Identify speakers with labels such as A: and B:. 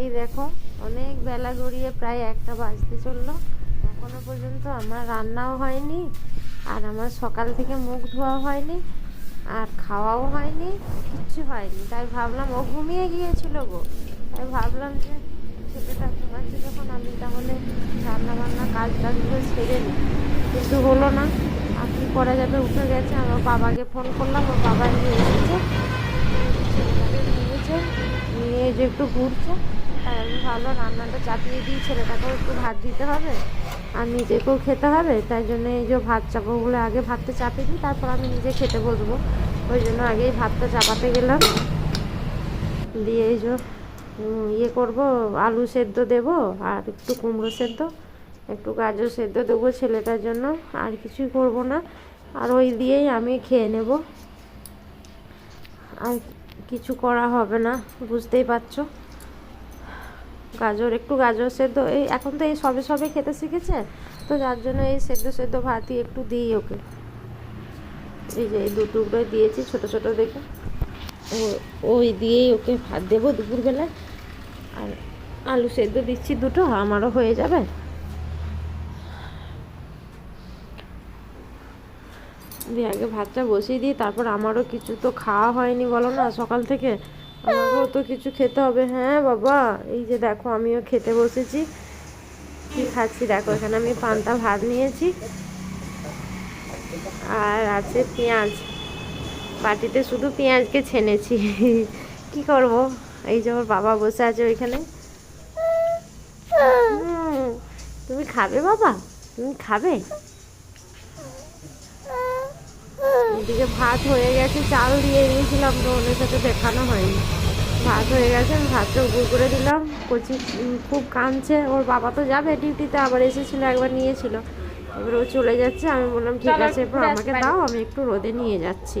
A: এই দেখো, অনেক বেলা গড়িয়ে প্রায় একটা বাজতে চলল। এখনও পর্যন্ত আমার রান্নাও হয়নি, আর আমার সকাল থেকে মুখ ধোয়া হয়নি, আর খাওয়াও হয়নি, কিচ্ছু হয়নি। তাই ভাবলাম ও ঘুমিয়ে গিয়েছিল গো। তাই ভাবলাম যে ছেলেটা ঘুমাচ্ছে যখন আমি তাহলে রান্না বান্না কাজ টাজগুলো সেরে নিই কিন্তু হলো না আর কি করা যাবে উঠে গেছে, আমার বাবাকে ফোন করলাম, ওর বাবা নিয়ে এসেছে নিয়েছে, নিয়ে যে একটু ঘুরছে। তাই আমি ভালো রান্নাটা চাপিয়ে দিই, ছেলেটাকেও একটু ভাত দিতে হবে আর নিজেকেও খেতে হবে, তাই জন্য এই যে ভাত চাপাগুলো আগে ভাতটা চাপিয়ে দিই, তারপর আমি নিজে খেতে বসবো। ওই জন্য আগেই ভাতটা চাপাতে গেলাম। দিয়ে এই যে ইয়ে করব, আলু সেদ্ধ দেব আর একটু কুমড়ো সেদ্ধ, একটু গাজর সেদ্ধ দেবো ছেলেটার জন্য, আর কিছুই করব না। আর ওই দিয়েই আমি খেয়ে নেব। আর কিছু করা হবে না, বুঝতেই পারছ? গাজর, একটু গাজর সেদ্ধ, এই এখন তো এই সবে সবে খেতে শিখেছে, তো যার জন্য এই সেদ্ধ সেদ্ধ ভাতই একটু দিই ওকে। এই যে এই দু টুকরোই দিয়েছি, ছোট ছোট দেখে। ওই দিয়েই ওকে ভাত দেবো দুপুরবেলায়। আর আলু সেদ্ধ দিচ্ছি দুটো, আমারও হয়ে যাবে। দিয়ে আগে ভাতটা বসিয়ে দিই, তারপর আমারও কিছু তো খাওয়া হয়নি বলো না, সকাল থেকে। আমাকেও তো কিছু খেতে হবে। হ্যাঁ বাবা, এই যে দেখো আমিও খেতে বসেছি। কি খাচ্ছি দেখো, এখানে আমি পান্তা ভাত নিয়েছি। আর আছে পেঁয়াজ। বাটিতে শুধু পেঁয়াজকে ছেনেছি। কি করব? এই যে ওর বাবা বসে আছে ওইখানে। তুমি খাবে বাবা? তুমি খাবে? এদিকে ভাত হয়ে গেছে চাল দিয়ে দিয়েছিলাম তো ওদের সাথে দেখানো হয়নি। ভাত হয়ে গেছে আমি ভাতটা উপর করে দিলাম। কচি খুব কাঁদছে ওর বাবা তো যাবে ডিউটিতে আবার এসেছিল একবার নিয়েছিল। এবার ও চলে যাচ্ছে আমি বললাম ঠিক আছে এরপর আমাকে দাও আমি একটু রোদে নিয়ে যাচ্ছি।